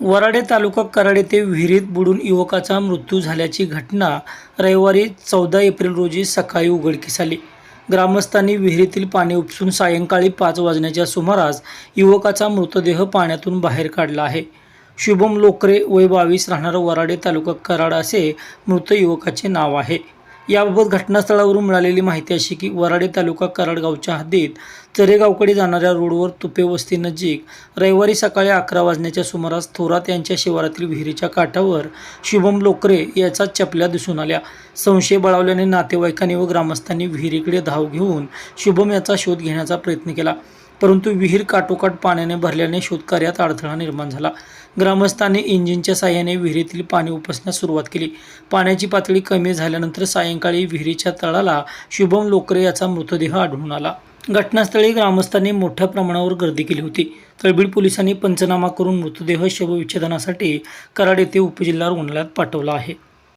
वराडे तालुका कराड येथे विहिरीत बुडून युवकाचा मृत्यू झाल्याची घटना रविवारी चौदा एप्रिल रोजी सकाळी उघडकीस आली. ग्रामस्थांनी विहिरीतील पाणी उपसून सायंकाळी पाच वाजण्याच्या सुमारास युवकाचा मृतदेह पाण्यातून बाहेर काढला आहे. शुभम लोकरे वय बावीस राहणारं वराडे तालुका कराड असे मृत युवकाचे नाव आहे. याबाबत घटनास्थळावरून मिळालेली माहिती अशी की वराडे तालुका कराडगावच्या हद्दीत चरेगावकडे जाणाऱ्या रोडवर तुपे वस्तीनजीक रविवारी सकाळी अकरा वाजण्याच्या सुमारास थोरात यांच्या शिवारातील विहिरीच्या काठावर शुभम लोकरे याचा चपल्या दिसून आल्या. संशय बळावल्याने नातेवाईकांनी व ग्रामस्थांनी विहिरीकडे धाव घेऊन शुभम याचा शोध घेण्याचा प्रयत्न केला. परंतु विहीर काटोकाट पाण्याने भरल्याने शोधकार्यात अडथळा निर्माण झाला. ग्रामस्थांनी इंजिनच्या साह्याने विहिरीतील पाणी उपसण्यास सुरुवात केली. पाण्याची पातळी कमी झाल्यानंतर सायंकाळी विहिरीच्या तळाला शुभम लोकरे याचा मृतदेह आढळून आला. घटनास्थळी ग्रामस्थांनी मोठ्या प्रमाणावर गर्दी केली होती. तळबीड पोलिसांनी पंचनामा करून मृतदेह शवविच्छेदनासाठी कराड येथे उपजिल्हा रुग्णालयात पाठवला आहे.